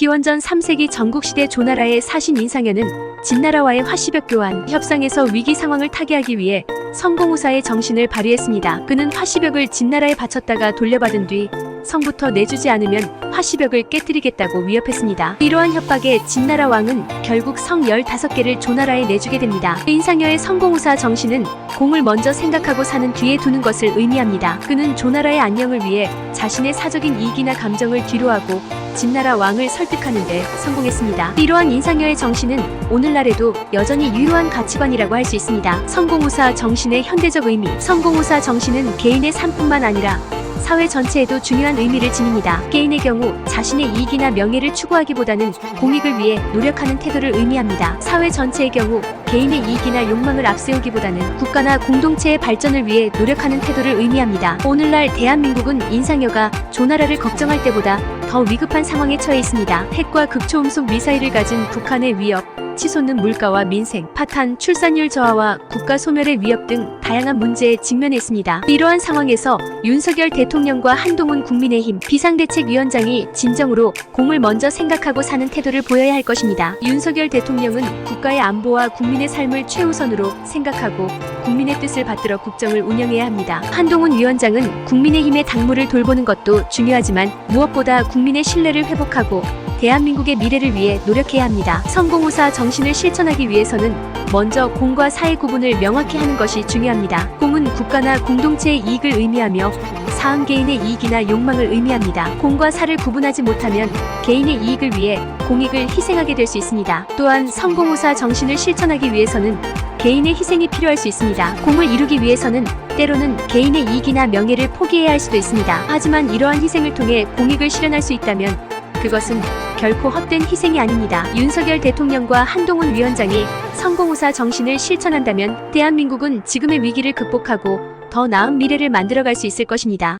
기원전 3세기 전국시대 조나라의 사신 인상현은 진나라와의 화시벽 교환 협상에서 위기 상황을 타개하기 위해 성공우사의 정신을 발휘했습니다. 그는 화시벽을 진나라에 바쳤다가 돌려받은 뒤 성부터 내주지 않으면 화시벽을 깨뜨리겠다고 위협했습니다. 이러한 협박에 진나라 왕은 결국 성 15개를 조나라에 내주게 됩니다. 인상여의 성공우사 정신은 공을 먼저 생각하고 사는 뒤에 두는 것을 의미합니다. 그는 조나라의 안녕을 위해 자신의 사적인 이익이나 감정을 뒤로하고 진나라 왕을 설득하는 데 성공했습니다. 이러한 인상여의 정신은 오늘날에도 여전히 유효한 가치관이라고 할 수 있습니다. 성공우사 정신의 현대적 의미 성공우사 정신은 개인의 삶뿐만 아니라 사회 전체에도 중요한 의미를 지닙니다. 개인의 경우 자신의 이익이나 명예를 추구하기보다는 공익을 위해 노력하는 태도를 의미합니다. 사회 전체의 경우 개인의 이익이나 욕망을 앞세우기보다는 국가나 공동체의 발전을 위해 노력하는 태도를 의미합니다. 오늘날 대한민국은 인상여가 조나라를 걱정할 때보다 더 위급한 상황에 처해 있습니다. 핵과 극초음속 미사일을 가진 북한의 위협, 치솟는 물가와 민생, 파탄, 출산율 저하와 국가 소멸의 위협 등 다양한 문제에 직면했습니다. 이러한 상황에서 윤석열 대통령과 한동훈 국민의힘 비상대책위원장이 진정으로 공을 먼저 생각하고 사는 태도를 보여야 할 것입니다. 윤석열 대통령은 국가의 안보와 국민 의 삶을 최우선으로 생각하고 국민의 뜻을 받들어 국정을 운영해야 합니다. 한동훈 위원장은 국민의힘의 당무를 돌보는 것도 중요하지만 무엇보다 국민의 신뢰를 회복하고 대한민국의 미래를 위해 노력해야 합니다. 성공우사 정신을 실천하기 위해서는 먼저 공과 사의 구분을 명확히 하는 것이 중요합니다. 공은 국가나 공동체의 이익을 의미하며 사은 개인의 이익이나 욕망을 의미합니다. 공과 사를 구분하지 못하면 개인의 이익을 위해 공익을 희생하게 될 수 있습니다. 또한 성공우사 정신을 실천하기 위해서는 개인의 희생이 필요할 수 있습니다. 공을 이루기 위해서는 때로는 개인의 이익이나 명예를 포기해야 할 수도 있습니다. 하지만 이러한 희생을 통해 공익을 실현할 수 있다면 그것은 결코 헛된 희생이 아닙니다. 윤석열 대통령과 한동훈 위원장이 성공우사 정신을 실천한다면 대한민국은 지금의 위기를 극복하고 더 나은 미래를 만들어갈 수 있을 것입니다.